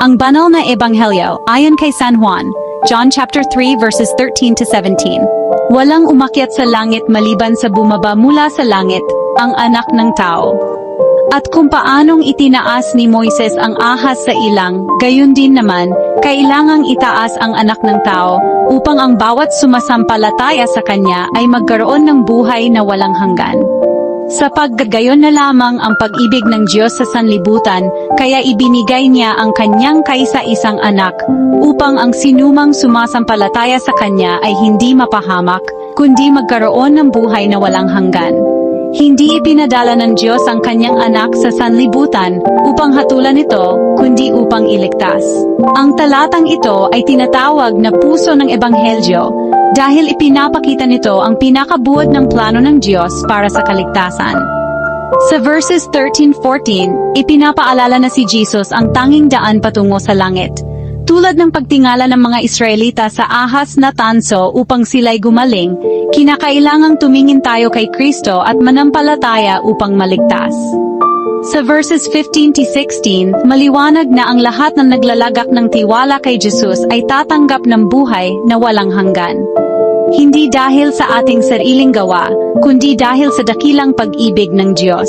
Ang banal na ebanghelyo ayon kay San Juan, John chapter 3 verses 13 to 17. Walang umakyat sa langit maliban sa bumaba mula sa langit, ang anak ng tao. At kung paanong itinaas ni Moises ang ahas sa ilang, gayon din naman, kailangang itaas ang anak ng tao, upang ang bawat sumasampalataya sa kanya ay magkaroon ng buhay na walang hanggan. Sa paggagayon na lamang ang pag-ibig ng Diyos sa sanlibutan, kaya ibinigay niya ang kanyang kaisa-isang anak, upang ang sinumang sumasampalataya sa kanya ay hindi mapahamak, kundi magkaroon ng buhay na walang hanggan. Hindi ipinadala ng Diyos ang kanyang anak sa sanlibutan upang hatulan ito, kundi upang iligtas. Ang talatang ito ay tinatawag na puso ng Ebanghelyo dahil ipinapakita nito ang pinakabuod ng plano ng Diyos para sa kaligtasan. Sa verses 13-14, ipinapaalala na si Jesus ang tanging daan patungo sa langit. Tulad ng pagtingala ng mga Israelita sa ahas na tanso upang sila'y gumaling, kinakailangang tumingin tayo kay Kristo at manampalataya upang maligtas. Sa verses 15 to 16, maliwanag na ang lahat ng naglalagak ng tiwala kay Jesus ay tatanggap ng buhay na walang hanggan. Hindi dahil sa ating sariling gawa, kundi dahil sa dakilang pag-ibig ng Diyos.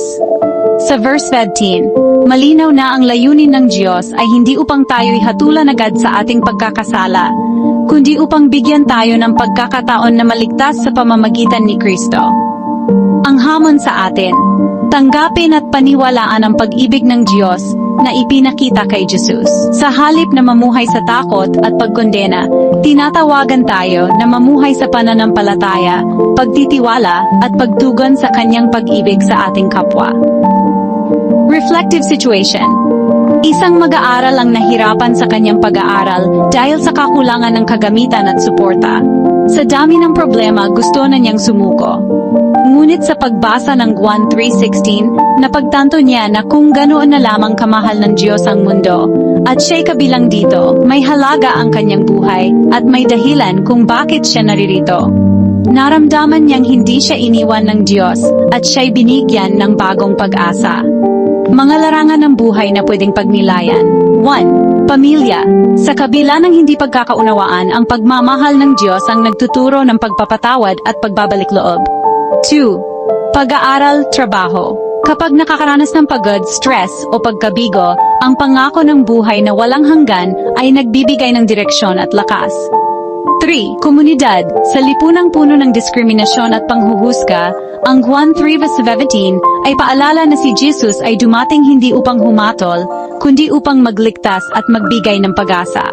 Sa verse 15, malinaw na ang layunin ng Diyos ay hindi upang tayo'y hatulan agad sa ating pagkakasala, kundi upang bigyan tayo ng pagkakataon na maligtas sa pamamagitan ni Kristo. Ang hamon sa atin, tanggapin at paniwalaan ang pag-ibig ng Diyos na ipinakita kay Jesus. Sa halip na mamuhay sa takot at pagkondena, tinatawagan tayo na mamuhay sa pananampalataya, pagtitiwala at pagtugon sa kanyang pag-ibig sa ating kapwa. Reflective situation Isang mag-aaral ang nahirapan sa kanyang pag-aaral dahil sa kakulangan ng kagamitan at suporta. Sa dami ng problema, gusto na niyang sumuko. Ngunit sa pagbasa ng Juan 3.16, napagtanto niya na kung ganoon na lamang kamahal ng Diyos ang mundo, at siya'y kabilang dito, may halaga ang kanyang buhay, at may dahilan kung bakit siya naririto. Naramdaman niyang hindi siya iniwan ng Diyos, at siya'y binigyan ng bagong pag-asa. Mga larangan ng buhay na pwedeng pagnilayan. 1. Pamilya. Sa kabila ng hindi pagkakaunawaan, ang pagmamahal ng Diyos ang nagtuturo ng pagpapatawad at pagbabalik loob. 2. Pag-aaral, trabaho. Kapag nakakaranas ng pagod, stress o pagkabigo, ang pangako ng buhay na walang hanggan ay nagbibigay ng direksyon at lakas. 3. Komunidad. Sa lipunang puno ng diskriminasyon at panghuhusga, ang Juan 3:17 ay paalala na si Jesus ay dumating hindi upang humatol, kundi upang magligtas at magbigay ng pag-asa.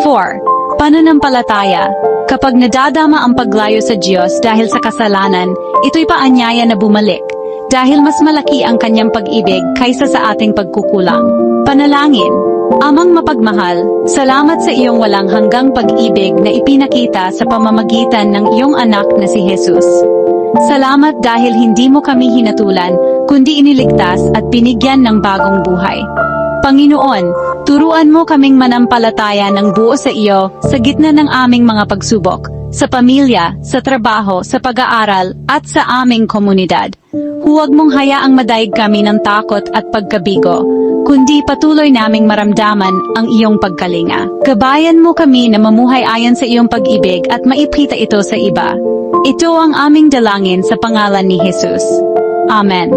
4. Pananampalataya. Kapag nadadama ang paglayo sa Diyos dahil sa kasalanan, ito'y paanyaya na bumalik, dahil mas malaki ang kanyang pag-ibig kaysa sa ating pagkukulang. Panalangin. Amang mapagmahal, salamat sa iyong walang hanggang pag-ibig na ipinakita sa pamamagitan ng iyong anak na si Jesus. Salamat dahil hindi mo kami hinatulan, kundi iniligtas at binigyan ng bagong buhay. Panginoon, turuan mo kaming manampalataya ng buo sa iyo sa gitna ng aming mga pagsubok, sa pamilya, sa trabaho, sa pag-aaral, at sa aming komunidad. Huwag mong hayaang madaig kami ng takot at pagkabigo, kundi patuloy naming maramdaman ang iyong pagkalinga. Gabayan mo kami na mamuhay ayon sa iyong pag-ibig at maipita ito sa iba. Ito ang aming dalangin sa pangalan ni Jesus. Amen.